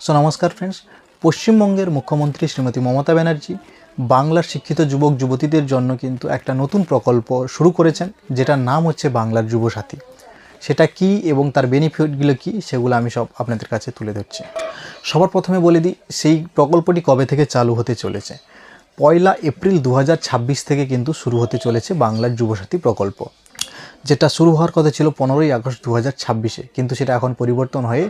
So নমস্কার friends পশ্চিমবঙ্গের মুখ্যমন্ত্রী শ্রীমতী মমতা ব্যানার্জি বাংলার শিক্ষিত যুবক যুবতীদের জন্য কিন্তু একটা নতুন প্রকল্প শুরু করেছেন, যেটার নাম হচ্ছে বাংলার যুবসাথী। সেটা কি এবং তার বেনিফিটগুলো কি সেগুলো আমি সব আপনাদের কাছে তুলে ধরছি। সবার প্রথমে বলে দিই, সেই প্রকল্পটি কবে থেকে চালু হতে চলেছে? পয়লা এপ্রিল দু হাজার ছাব্বিশ থেকে কিন্তু শুরু হতে চলেছে বাংলার যুবসাথী প্রকল্প। যেটা শুরু হওয়ার কথা ছিল পনেরোই আগস্ট দু হাজার ছাব্বিশে। কিন্তু সেটা এখন পরিবর্তন হয়ে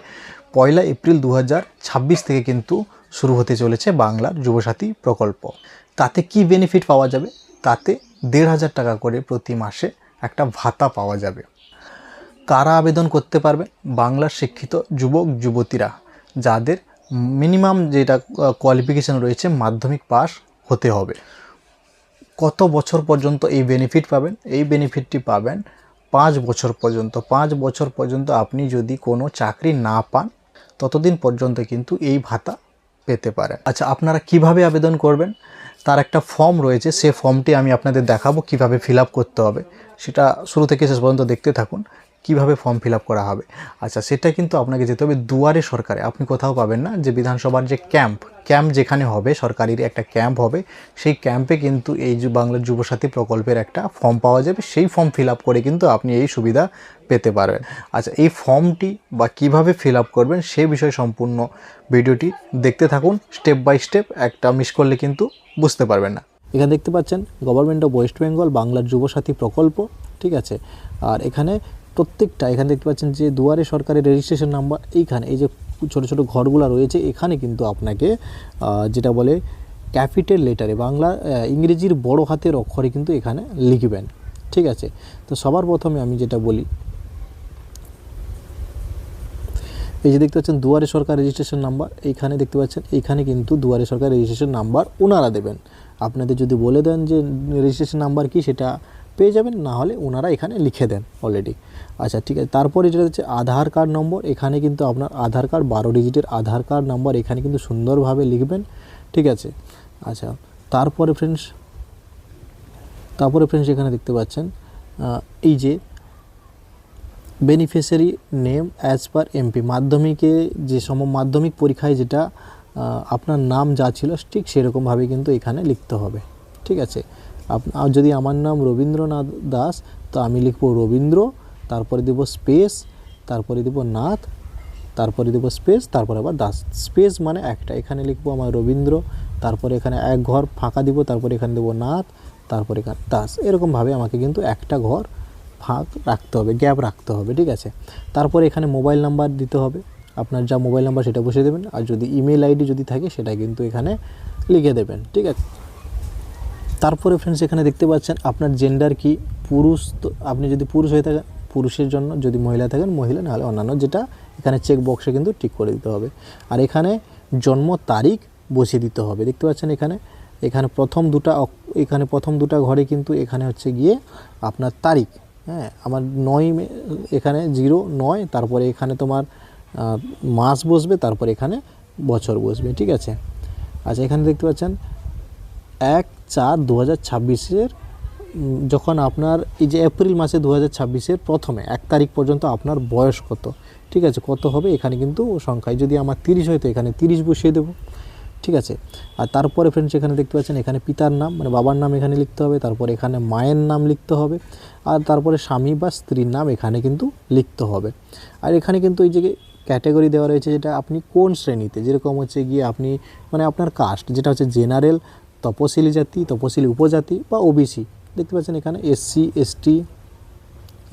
পয়লা এপ্রিল দু হাজার ছাব্বিশ থেকে কিন্তু শুরু হতে চলেছে বাংলার যুবসাথী প্রকল্প। তাতে কি বেনিফিট পাওয়া যাবে? তাতে দেড় হাজার টাকা করে প্রতি মাসে একটা ভাতা পাওয়া যাবে। কারা আবেদন করতে পারবে? বাংলার শিক্ষিত যুবক, যুবতীরা, যাদের মিনিমাম যেটা কোয়ালিফিকেশন রয়েছে, মাধ্যমিক পাস হতে হবে। কত বছর পর্যন্ত এই বেনিফিট পাবেন? এই বেনিফিটটি পাবেন পাঁচ বছর পর্যন্ত, পাঁচ বছর পর্যন্ত আপনি যদি কোনো চাকরি না পান, ততদিন পর্যন্ত কিন্তু এই ভাতা পেতে পারেন। আচ্ছা আপনারা কীভাবে আবেদন করবেন? তার একটা ফর্ম রয়েছে, সে ফর্মটি আমি আপনাদের দেখাবো কীভাবে ফিল করতে হবে। সেটা শুরু থেকে শেষ পর্যন্ত দেখতে থাকুন। কীভাবে ফর্ম ফিল করা হবে? আচ্ছা সেটা কিন্তু আপনাকে যেতে হবে দুয়ারে সরকারে। আপনি কোথাও পাবেন না যে বিধানসভার যে ক্যাম্প ক্যাম্প যেখানে হবে, সরকারির একটা ক্যাম্প হবে, সেই ক্যাম্পে কিন্তু এই বাংলার যুবসাথী প্রকল্পের একটা ফর্ম পাওয়া যাবে। সেই ফর্ম ফিল করে কিন্তু আপনি এই সুবিধা পেতে পারবেন। আচ্ছা এই ফর্মটি বা কীভাবে ফিল করবেন সে বিষয়ে সম্পূর্ণ ভিডিওটি দেখতে থাকুন। স্টেপ বাই স্টেপ একটা মিস করলে কিন্তু বুঝতে পারবেন না। এখানে দেখতে পাচ্ছেন গভর্নমেন্ট অফ ওয়েস্ট বেঙ্গল বাংলার যুবসাথী প্রকল্প, ঠিক আছে? আর এখানে প্রত্যেকটা, এখানে দেখতে পাচ্ছেন যে দুয়ারে সরকারের রেজিস্ট্রেশন নাম্বার এইখানে এই যে ছোটো ছোটো ঘরগুলো রয়েছে, এখানে কিন্তু আপনাকে যেটা বলে ক্যাপিটাল লেটারে বাংলা ইংরেজির বড় হাতের অক্ষরে কিন্তু এখানে লিখবেন, ঠিক আছে? তো সবার প্রথমে আমি যেটা বলি, এই যে দেখতে পাচ্ছেন দুয়ারে সরকার রেজিস্ট্রেশন নাম্বার এইখানে দেখতে পাচ্ছেন, এইখানে কিন্তু দুয়ারে সরকার রেজিস্ট্রেশন নাম্বার ওনারা দেবেন। আপনাদের যদি বলে দেন যে রেজিস্ট্রেশন নাম্বার কি, সেটা পেয়ে যাবেন, না হলে ওনারা এখানে লিখে দেন অলরেডি আচ্ছা ঠিক আছে, তারপরে যেটা হচ্ছে আধার কার্ড নম্বর, এখানে কিন্তু আপনার আধার কার্ড, বারো ডিজিটের আধার কার্ড নাম্বার এখানে কিন্তু সুন্দরভাবে লিখবেন, ঠিক আছে? আচ্ছা তারপরে ফ্রেন্ডস তারপরে ফ্রেন্ডস এখানে দেখতে পাচ্ছেন এই যে beneficiary name as per MP মাধ্যমিকে যে সম, মাধ্যমিক পরীক্ষায় যেটা আপনার নাম যা ছিল, ঠিক সেরকমভাবে কিন্তু এখানে লিখতে হবে, ঠিক আছে? আর যদি আমার নাম রবীন্দ্রনাথ দাস, তো আমি লিখব রবীন্দ্র, তারপরে দেব স্পেস, তারপরে দেব নাথ, তারপরে দেবো স্পেস, তারপরে আবার দাস। স্পেস মানে একটা। এখানে লিখব আমার রবীন্দ্র, তারপরে এখানে এক ঘর ফাঁকা দিব, তারপরে এখানে দেবো নাথ, তারপরে এখানে দাস। এরকমভাবে আমাকে কিন্তু একটা ঘর ফাঁক রাখতে হবে, গ্যাপ রাখতে হবে, ঠিক আছে? তারপরে এখানে মোবাইল নাম্বার দিতে হবে। আপনার যা মোবাইল নাম্বার, সেটা বসিয়ে দেবেন। আর যদি ইমেল আইডি যদি থাকে, সেটা কিন্তু এখানে লিখে দেবেন, ঠিক আছে? তারপরে ফ্রেন্ডস এখানে দেখতে পাচ্ছেন আপনার জেন্ডার কি পুরুষ, তো আপনি যদি পুরুষ হয়ে থাকেন, পুরুষের জন্য যদি মহিলা থাকেন, মহিলা নাহলে অন্যান্য যেটা এখানে চেক বক্সে কিন্তু টিক করে দিতে হবে। আর এখানে জন্ম তারিখ বসিয়ে দিতে হবে। দেখতে পাচ্ছেন এখানে এখানে প্রথম দুটা এখানে প্রথম দুটা ঘরে কিন্তু এখানে হচ্ছে গিয়ে আপনার তারিখ হ্যাঁ আমার নয় এখানে জিরো নয়, তারপরে এখানে তোমার মাস বসবে, তারপরে এখানে বছর বসবে, ঠিক আছে? আচ্ছা এখানে দেখতে পাচ্ছেন এক চার দু হাজার ছাব্বিশের যখন আপনার এই যে এপ্রিল মাসে দু হাজার ছাব্বিশের প্রথমে, এক তারিখ পর্যন্ত আপনার বয়স কত? ঠিক আছে, কত হবে এখানে কিন্তু সংখ্যায় যদি আমার তিরিশ হয় তো এখানে তিরিশ বসিয়ে দেবো। ঠিক আছে? আর তারপরে ফ্রেন্ডস এখানে দেখতে পাচ্ছেন, এখানে পিতার নাম মানে বাবার নাম এখানে লিখতে হবে, তারপরে এখানে মায়ের নাম লিখতে হবে, আর তারপরে স্বামী বা স্ত্রীর নাম এখানে কিন্তু লিখতে হবে। আর এখানে কিন্তু এই যে ক্যাটাগরি দেওয়া রয়েছে, যেটা আপনি কোন শ্রেণীতে, যেরকম হচ্ছে গিয়ে আপনি মানে আপনার কাস্ট যেটা হচ্ছে জেনারেল তপশিলি জাতি, তপশিলি উপজাতি বা ওবিসি দেখতে পাচ্ছেন এখানে এসসি এসটি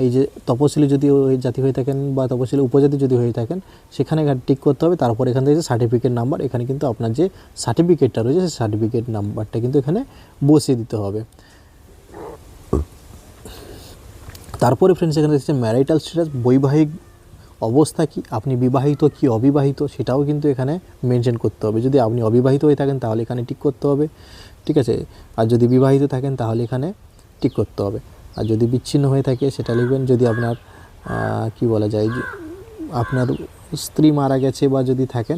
এই যে তপশিলি যদি ওই জাতি হয়ে থাকেন বা তপশিলি উপজাতি যদি হয়ে থাকেন, সেখানে টিক করতে হবে। তারপর এখান থেকে সার্টিফিকেট নাম্বার এখানে কিন্তু আপনার যে সার্টিফিকেটটা রয়েছে, সেই সার্টিফিকেট নাম্বারটা কিন্তু এখানে বসিয়ে দিতে হবে। তারপরে ফ্রেন্ডস এখানে দেখছে ম্যারিটাল স্ট্যাটাস বৈবাহিক অবস্থা কি? আপনি বিবাহিত কি অবিবাহিত? সেটাও কিন্তু এখানে মেনশন করতে হবে। যদি আপনি অবিবাহিত হয়ে থাকেন, তাহলে এখানে টিক করতে হবে। ঠিক আছে? আর যদি বিবাহিত থাকেন, তাহলে এখানে টিক করতে হবে। আর যদি বিচ্ছিন্ন হয়ে থাকে, সেটা লিখবেন, যদি আপনার কি বলা যায় আপনার স্ত্রী মারা গেছে বা যদি থাকেন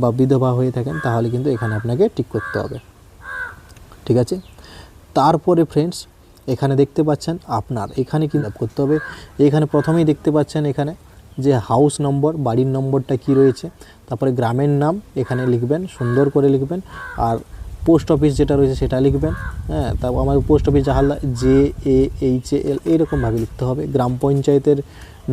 বা বিধবা হয়ে থাকেন, তাহলে কিন্তু এখানে আপনাকে টিক করতে হবে। ঠিক আছে? তারপরে ফ্রেন্ডস এখানে দেখতে পাচ্ছেন আপনার। এখানে কি করতে হবে? এখানে প্রথমেই দেখতে পাচ্ছেন এখানে যে হাউস নম্বর বাড়ির নম্বরটা কি রয়েছে? তারপরে গ্রামের নাম এখানে লিখবেন, সুন্দর করে লিখবেন। আর পোস্ট অফিস যেটা রয়েছে সেটা লিখবেন হ্যাঁ তারপর আমার post office Jahalda J A H A L এইরকমভাবে লিখতে হবে। গ্রাম পঞ্চায়েতের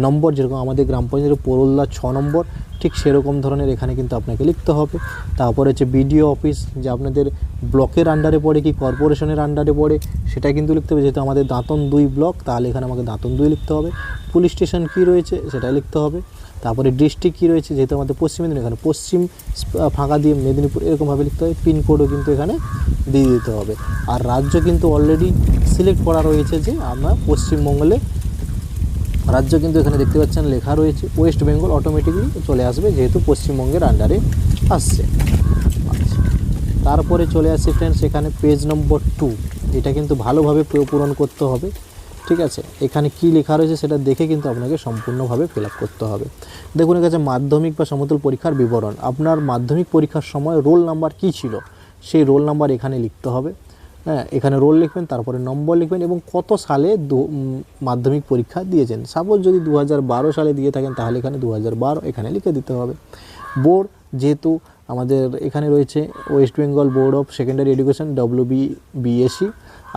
নম্বর, যেরকম আমাদের গ্রাম পঞ্চায়েতের পোরল্লা ছ নম্বর, ঠিক সেরকম ধরনের এখানে কিন্তু আপনাকে লিখতে হবে। তারপরে হচ্ছে বিডিও অফিস, যে আপনাদের ব্লকের আন্ডারে পড়ে কি কর্পোরেশনের আন্ডারে পড়ে, সেটা কিন্তু লিখতে হবে। যেহেতু আমাদের দাঁতন দুই ব্লক, তাহলে এখানে আমাকে দাঁতন দুই লিখতে হবে। পুলিশ স্টেশন কী রয়েছে সেটা লিখতে হবে। তারপরে ডিস্ট্রিক্ট কী রয়েছে যেহেতু আমাদের পশ্চিম মেদিনীপুর, এখানে পশ্চিম ফাঁকা দিয়ে মেদিনীপুর এরকমভাবে লিখতে হবে পিনকোডও কিন্তু এখানে দিয়ে দিতে হবে। আর রাজ্য কিন্তু অলরেডি সিলেক্ট করা রয়েছে যে আমরা পশ্চিমবঙ্গে রাজ্য কিন্তু এখানে দেখতে পাচ্ছেন লেখা রয়েছে ওয়েস্ট বেঙ্গল অটোমেটিকলি চলে আসবে যেহেতু পশ্চিমবঙ্গের আন্ডারে আসছে। তারপরে চলে আসছে ফ্রেন্ডস এখানে পেজ নম্বর টু এটা কিন্তু ভালোভাবে পূরণ করতে হবে। ঠিক আছে? এখানে কি লেখা রয়েছে সেটা দেখে কিন্তু আপনাকে সম্পূর্ণভাবে ফিল করতে হবে। দেখুন, এখানে মাধ্যমিক বা সমতুল পরীক্ষার বিবরণ। আপনার মাধ্যমিক পরীক্ষার সময় রোল নাম্বার কি ছিল? সেই রোল নাম্বার এখানে লিখতে হবে। হ্যাঁ এখানে রোল লিখবেন, তারপরে নম্বর লিখবেন এবং কত সালে মাধ্যমিক পরীক্ষা দিয়েছেন। সাপোজ যদি দু হাজার বারো সালে দিয়ে থাকেন, তাহলে এখানে দু হাজার বারো এখানে লিখে দিতে হবে। বোর্ড যেহেতু আমাদের এখানে রয়েছে, West Bengal board of secondary education, W BSC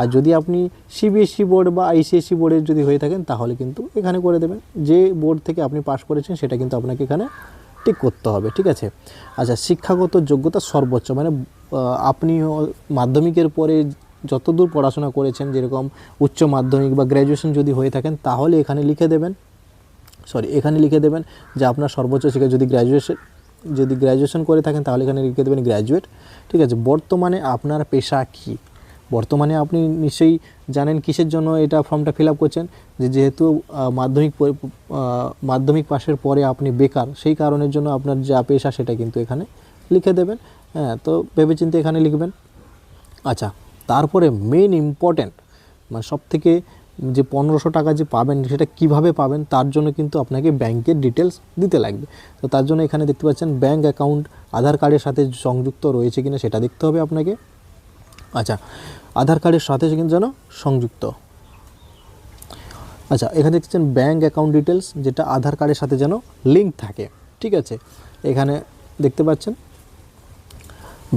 আর যদি আপনি সিবিএসসি বোর্ড বা আইসিএসসি বোর্ডের যদি হয়ে থাকেন, তাহলে কিন্তু এখানে করে দেবেন। যে বোর্ড থেকে আপনি পাস করেছেন, সেটা কিন্তু আপনাকে এখানে টিক করতে হবে, ঠিক আছে? আচ্ছা শিক্ষাগত যোগ্যতা সর্বোচ্চ মানে আপনি মাধ্যমিকের পরে যতদূর পড়াশোনা করেছেন, যেরকম উচ্চ মাধ্যমিক বা গ্র্যাজুয়েশন যদি হয়ে থাকেন, তাহলে এখানে লিখে দেবেন সরি এখানে লিখে দেবেন যে আপনার সর্বোচ্চ শিক্ষা, যদি গ্র্যাজুয়েশন যদি গ্র্যাজুয়েশন করে থাকেন, তাহলে এখানে লিখে দেবেন গ্র্যাজুয়েট ঠিক আছে? বর্তমানে আপনার পেশা কী? বর্তমানে আপনি নিশ্চয়ই জানেন কিসের জন্য এটা ফর্মটা ফিল আপ করছেন, যে যেহেতু মাধ্যমিক মাধ্যমিক পাশের পরে আপনি বেকার, সেই কারণের জন্য আপনার যা পেশা সেটা কিন্তু এখানে লিখে দেবেন। হ্যাঁ তো ভেবেচিন্তে এখানে লিখবেন। আচ্ছা তারপরে মেন ইম্পর্ট্যান্ট মানে সব থেকে যে পনেরোশো টাকা যে পাবেন, সেটা কীভাবে পাবেন, তার জন্য কিন্তু আপনাকে ব্যাংকের ডিটেলস দিতে লাগবে। তো তার জন্য এখানে দেখতে পাচ্ছেন ব্যাংক অ্যাকাউন্ট আধার কার্ডের সাথে সংযুক্ত রয়েছে কিনা সেটা দেখতে হবে আপনাকে। আচ্ছা আধার কার্ডের সাথে কিন্তু যেন সংযুক্ত। আচ্ছা এখানে দেখছেন ব্যাঙ্ক অ্যাকাউন্ট ডিটেলস যেটা আধার কার্ডের সাথে যেন লিঙ্ক থাকে, ঠিক আছে? এখানে দেখতে পাচ্ছেন,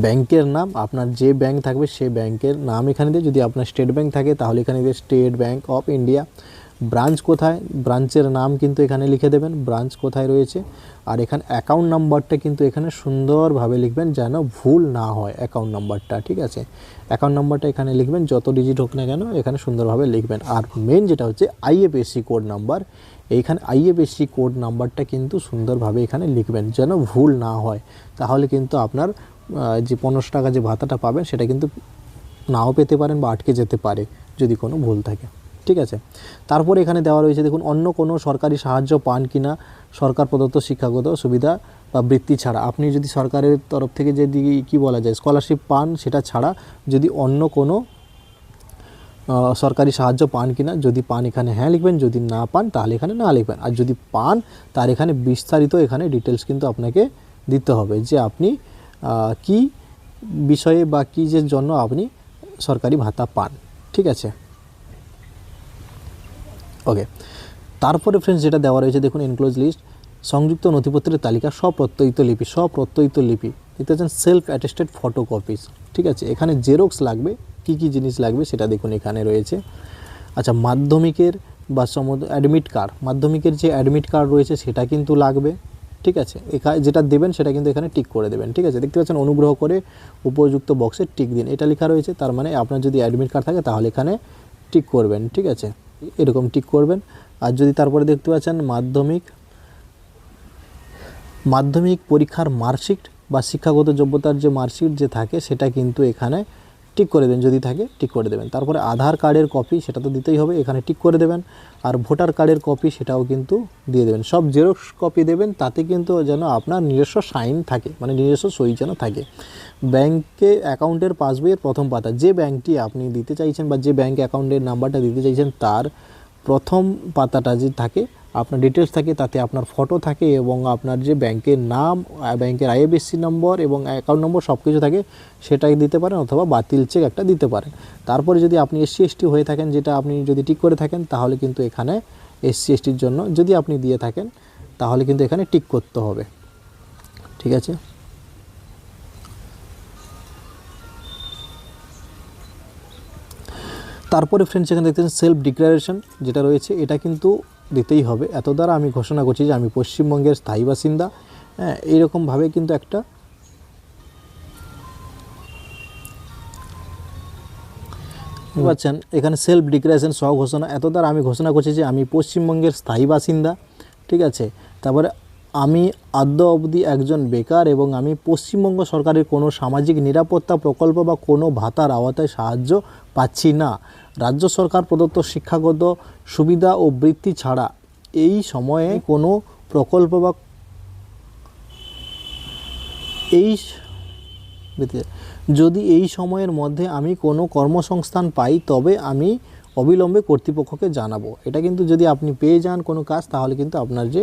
ব্যাংকের নাম, আপনার যে ব্যাংক থাকবে সে ব্যাংকের নাম এখানে দিয়ে, যদি আপনার স্টেট ব্যাংক থাকে, তাহলে এখানে দিয়ে state bank of India branch কোথায়? ব্রাঞ্চের নাম কিন্তু এখানে লিখে দেবেন, ব্রাঞ্চ কোথায় রয়েছে। আর এখানে অ্যাকাউন্ট নাম্বারটা কিন্তু এখানে সুন্দরভাবে লিখবেন যেন ভুল না হয় অ্যাকাউন্ট নাম্বারটা ঠিক আছে? অ্যাকাউন্ট নাম্বারটা এখানে লিখবেন, যত ডিজিট হোক না কেন এখানে সুন্দরভাবে লিখবেন। আর মেন যেটা হচ্ছে আইএফএসসি কোড নাম্বার এইখানে আইএফএসসি কোড নাম্বারটা কিন্তু সুন্দরভাবে এখানে লিখবেন যেন ভুল না হয়। তাহলে কিন্তু আপনার যে পনেরোশো টাকা যে ভাতাটা পাবেন সেটা কিন্তু নাও পেতে পারেন বা আটকে যেতে পারে যদি কোনো ভুল থাকে। ঠিক আছে? তারপরে এখানে দেওয়া রয়েছে, দেখুন, অন্য কোনো সরকারি সাহায্য পান কিনা, সরকার প্রদত্ত শিক্ষাগত সুবিধা বা বৃত্তি ছাড়া। আপনি যদি সরকারের তরফ থেকে যদি কি বলা যায় স্কলারশিপ পান, সেটা ছাড়া যদি অন্য কোনো সরকারি সাহায্য পান কিনা, যদি পান এখানে হ্যাঁ লিখবেন, যদি না পান, তাহলে এখানে না লিখবেন। আর যদি পান, তার এখানে বিস্তারিত এখানে ডিটেলস কিন্তু আপনাকে দিতে হবে যে আপনি কি বিষয়ে বা কী যে জন্য আপনি সরকারি ভাতা পান। ঠিক আছে? ওকে তারপরে ফ্রেন্ডস যেটা দেওয়া রয়েছে, দেখুন এনক্লোজ লিস্ট সংযুক্ত নথিপত্রের তালিকা, স্বপ্রত্যয়িত লিপি স্বপ্রত্যয়িত লিপি দেখতে পাচ্ছেন সেলফ অ্যাটেস্টেড ফটোকপিস ঠিক আছে? এখানে জেরক্স লাগবে, কি কি জিনিস লাগবে সেটা দেখুন এখানে রয়েছে। আচ্ছা মাধ্যমিকের বা সমুদ্র অ্যাডমিট কার্ড মাধ্যমিকের যে অ্যাডমিট কার্ড রয়েছে সেটা কিন্তু লাগবে, ঠিক আছে? এখানে যেটা দেবেন সেটা কিন্তু এখানে টিক করে দেবেন, ঠিক আছে? দেখতে পাচ্ছেন অনুগ্রহ করে উপযুক্ত বক্সে টিক দিন। এটা লেখা রয়েছে, তার মানে আপনার যদি অ্যাডমিট কার্ড থাকে তাহলে এখানে টিক করবেন, ঠিক আছে? এরকম টিক করবেন। আর যদি তারপরে দেখতে পাচ্ছেন মাধ্যমিক মাধ্যমিক পরীক্ষার মার্কশিট বা শিক্ষাগত যোগ্যতার যে মার্কশিট যে থাকে সেটা কিন্তু এখানে টিক করে দেবেন যদি থাকে টিক করে দেবেন। তারপরে আধার কার্ডের কপি সেটা তো দিতেই হবে, এখানে টিক করে দেবেন। আর ভোটার কার্ডের কপি সেটাও কিন্তু দিয়ে দেবেন। সব জেরক্স কপি দেবেন, তাতে কিন্তু যেন আপনার নিজস্ব সাইন থাকে মানে নিজস্ব সই যেন থাকে। ব্যাংকে অ্যাকাউন্টের পাসবইয়ের প্রথম পাতা, যে ব্যাংকটি আপনি দিতে চাইছেন বা যে ব্যাংক অ্যাকাউন্টের নাম্বারটা দিতে চাইছেন, তার প্রথম পাতাটা যে থাকে আপনার ডিটেলস থাকে, তাতে আপনার ফটো থাকে এবং আপনার যে ব্যাংকের নাম ব্যাংকের আইএফএসসি নম্বর এবং অ্যাকাউন্ট নম্বর সব কিছু থাকে, সেটাই দিতে পারেন অথবা বাতিল চেক একটা দিতে পারেন। তারপরে যদি আপনি এসসি এসটি হয়ে থাকেন, যেটা আপনি যদি ঠিক করে থাকেন, তাহলে কিন্তু এখানে এসসি এসটির জন্য যদি আপনি দিয়ে থাকেন, তাহলে কিন্তু এখানে টিক করতে হবে। ঠিক আছে? তারপরে ফ্রেন্ডস এখানে দেখতেছেন সেলফ ডিক্লারেশন যেটা রয়েছে, এটা কিন্তু দিতেই হবে। এত দ্বারা আমি ঘোষণা করছি যে আমি পশ্চিমবঙ্গের স্থায়ী বাসিন্দা। হ্যাঁ এইরকমভাবে কিন্তু একটা বুঝতে এখানে সেলফ ডিক্লারেশন সহ ঘোষণা এত দ্বারা আমি ঘোষণা করছি যে আমি পশ্চিমবঙ্গের স্থায়ী বাসিন্দা। ঠিক আছে? তারপরে আমি আদ্য অবধি একজন বেকার এবং আমি পশ্চিমবঙ্গ সরকারের কোনো সামাজিক নিরাপত্তা প্রকল্প বা কোনো ভাতার আওতায় সাহায্য পাচ্ছি না। রাজ্য সরকার প্রদত্ত শিক্ষাগত সুবিধা ও বৃত্তি ছাড়া এই সময়ে কোনো প্রকল্প বা এই যদি এই সময়ের মধ্যে আমি কোনো কর্মসংস্থান পাই, তবে আমি অবিলম্বে কর্তৃপক্ষকে জানাব। এটা কিন্তু যদি আপনি পেয়ে যান কোনো কাজ, তাহলে কিন্তু আপনার যে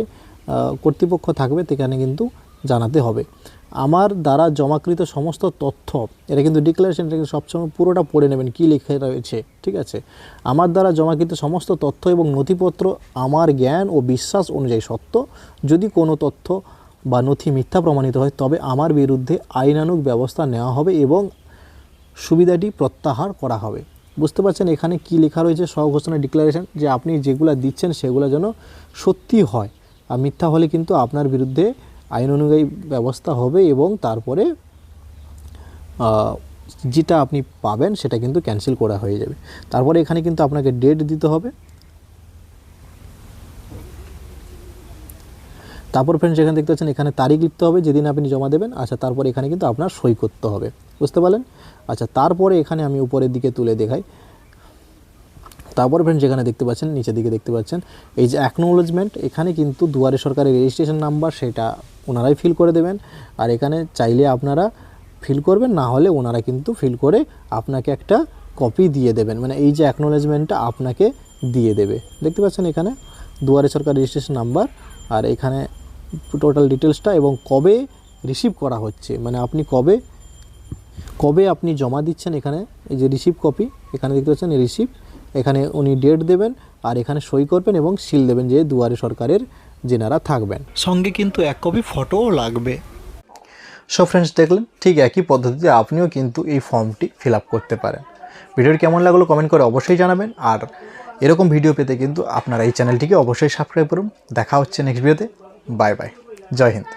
কর্তৃপক্ষ থাকবে, সেখানে কিন্তু জানাতে হবে। আমার দ্বারা জমাকৃত সমস্ত তথ্য, এটা কিন্তু ডিক্লারেশন এটা কিন্তু সবসময় পুরোটা পড়ে নেবেন কী লেখা রয়েছে, ঠিক আছে? আমার দ্বারা জমাকৃত সমস্ত তথ্য এবং নথিপত্র আমার জ্ঞান ও বিশ্বাস অনুযায়ী সত্য। যদি কোনো তথ্য বা নথি মিথ্যা প্রমাণিত হয়, তবে আমার বিরুদ্ধে আইনানুগ ব্যবস্থা নেওয়া হবে এবং সুবিধাটি প্রত্যাহার করা হবে। বুঝতে পারছেন এখানে কি লেখা রয়েছে? স্বঘোষণা ডিক্লারেশন যে আপনি যেগুলো দিচ্ছেন সেগুলো যেন সত্যি হয়। আর মিথ্যা হলে কিন্তু আপনার বিরুদ্ধে আইন অনুযায়ী ব্যবস্থা হবে এবং তারপরে যেটা আপনি পাবেন সেটা কিন্তু ক্যান্সেল করা হয়ে যাবে। তারপরে এখানে কিন্তু আপনাকে ডেট দিতে হবে। তারপর ফ্রেন্ডস এখানে দেখতে পাচ্ছেন, এখানে তারিখ লিখতে হবে, যেদিন আপনি জমা দেবেন। আচ্ছা তারপর এখানে কিন্তু আপনার সই করতে হবে। বুঝতে পারলেন? আচ্ছা তারপরে এখানে আমি উপরের দিকে তুলে দেখাই। তারপরে ফ্রেন্ডস যেখানে দেখতে পাচ্ছেন, নিচের দিকে দেখতে পাচ্ছেন, এই যে অ্যাকনোলজমেন্ট এখানে কিন্তু দুয়ারে সরকারের রেজিস্ট্রেশন নাম্বার সেটা ওনারাই ফিল করে দেবেন। আর এখানে চাইলে আপনারা ফিল করবেন, না হলে ওনারা কিন্তু ফিল করে আপনাকে একটা কপি দিয়ে দেবেন। মানে এই যে অ্যাকনোলেজমেন্টটা আপনাকে দিয়ে দেবে। দেখতে পাচ্ছেন এখানে দুয়ারে সরকার রেজিস্ট্রেশন নাম্বার আর এখানে টোটাল ডিটেলসটা এবং কবে রিসিভ করা হচ্ছে। মানে আপনি কবে কবে আপনি জমা দিচ্ছেন এখানে, এই যে রিসিভ কপি এখানে দেখতে পাচ্ছেন রিসিভ এখানে উনি ডেট দেবেন আর এখানে সই করবেন এবং সিল দেবেন যে দুয়ারে সরকারের যেনারা থাকবেন। সঙ্গে কিন্তু এক কপি ফটোও লাগবে। সো ফ্রেন্ডস দেখলেন? ঠিক একই পদ্ধতিতে আপনিও কিন্তু এই ফর্মটি ফিল আপ করতে পারেন। ভিডিওটি কেমন লাগল কমেন্ট করে অবশ্যই জানাবেন। আর এরকম ভিডিও পেতে কিন্তু আপনারা এই চ্যানেলটিকে অবশ্যই সাবস্ক্রাইব করুন। দেখা হচ্ছে নেক্সট ভিডিওতে বাই বাই জয় হিন্দ।